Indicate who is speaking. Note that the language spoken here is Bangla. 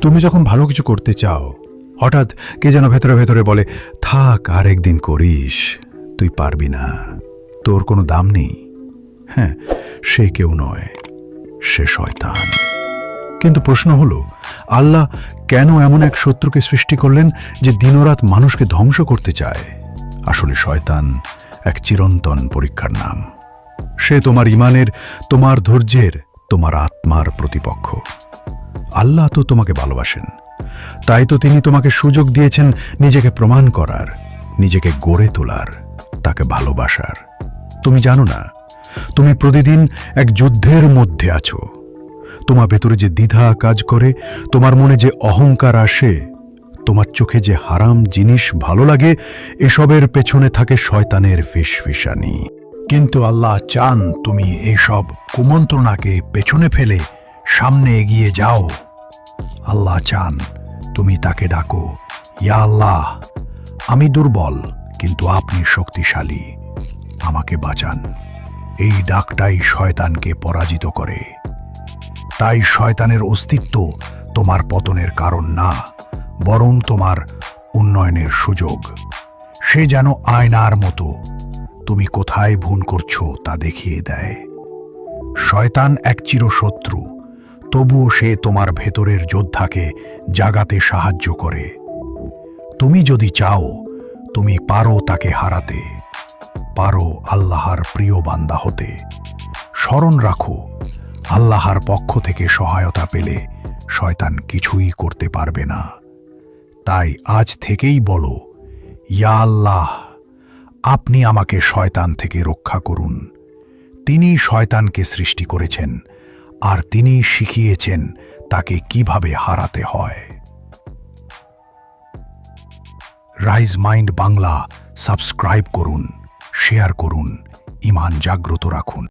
Speaker 1: তুমি যখন ভালো কিছু করতে চাও, হঠাৎ কে যেন ভেতরে ভেতরে বলে, থাক আর একদিন করিস, তুই পারবি না। তোর কোনো দাম নেই। হ্যাঁ সে কেউ নয়, সে শয়তান। কিন্তু প্রশ্ন হলো, আল্লাহ কেন এমন এক শত্রুকে সৃষ্টি করলেন যে দিনরাত মানুষকে ধ্বংস করতে চায়? আসলে শয়তান এক চিরন্তন পরীক্ষার নাম। সে তোমার ইমানের, তোমার ধৈর্যের, তোমার আত্মার প্রতিপক্ষ। আল্লাহ তো তোমাকে ভালোবাসেন। তাই তো তিনি তোমাকে সুযোগ দিয়েছেন নিজেকে প্রমাণ করার, নিজেকে গড়ে তোলার, তাকে ভালোবাসার। তুমি জানো না, তুমি প্রতিদিন এক যুদ্ধের মধ্যে আছো। তোমার ভেতরে যে দ্বিধা কাজ করে, তোমার মনে যে অহংকার আসে, তোমার চোখে যে হারাম জিনিস ভালো লাগে, এসবের পেছনে থাকে শয়তানের ফিসফিসানি।
Speaker 2: কিন্তু আল্লাহ চান তুমি এসব কুমন্ত্রণাকে পেছনে ফেলে সামনে এগিয়ে যাও। আল্লাহ চান, তুমি তাকে ডাকো, ইয়া আল্লাহ, আমি দুর্বল, কিন্তু আপনি শক্তিশালী, আমাকে বাঁচান। এই ডাকটাই শয়তানকে পরাজিত করে। তাই শয়তানের অস্তিত্ব তোমার পতনের কারণ না, বরং তোমার উন্নয়নের সুযোগ। সে যেন আয়নার মতো, তুমি কোথায় ভুল করছ তা দেখিয়ে দেয়। শয়তান এক চিরশত্রু তবুও সে তোমার ভেতরের যোদ্ধাকে জাগাতে সাহায্য করে। তুমি যদি চাও, তুমি পারো তাকে হারাতে। পারো আল্লাহর প্রিয় বান্দা হতে। স্মরণ রাখো, আল্লাহর পক্ষ থেকে সহায়তা পেলে শয়তান কিছুই করতে পারবে না। তাই আজ থেকেই বলো, ইয়া আল্লাহ, আপনি আমাকে শয়তান থেকে রক্ষা করুন। তিনি শয়তানকে সৃষ্টি করেছেন আর তিনি শিখিয়েছেন তাকে কীভাবে হারাতে হয়। রাইজ মাইন্ড বাংলা, সাবস্ক্রাইব করুন, শেয়ার করুন, ইমান জাগ্রত রাখুন।